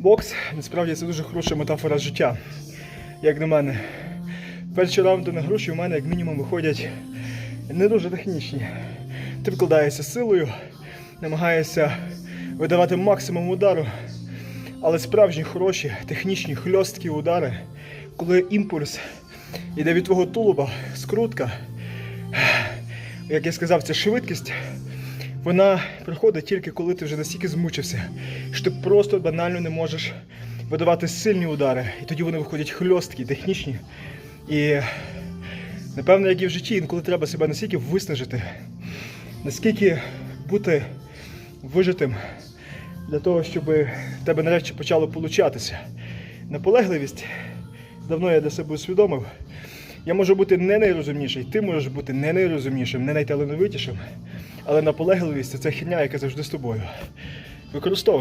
Бокс насправді це дуже хороша метафора життя, як на мене. Перші раунди на груші у мене як мінімум виходять не дуже технічні. Ти вкладаєшся силою, намагаєшся видавати максимум удару, але справжні хороші технічні хльосткі удари, коли імпульс йде від твого тулуба, скрутка, як я сказав, це швидкість. Вона приходить тільки коли ти вже настільки змучився, що ти просто банально не можеш видавати сильні удари. І тоді вони виходять хльосткі, технічні. І напевно, як і в житті, інколи треба себе настільки виснажити, наскільки бути вижитим для того, щоб в тебе нарешті почало получатися. Наполегливість давно я для себе усвідомив. Я можу бути не найрозумніший, ти можеш бути не найрозумнішим, не найталановитішим, але наполегливість це херня, яка завжди з тобою. Використовуй.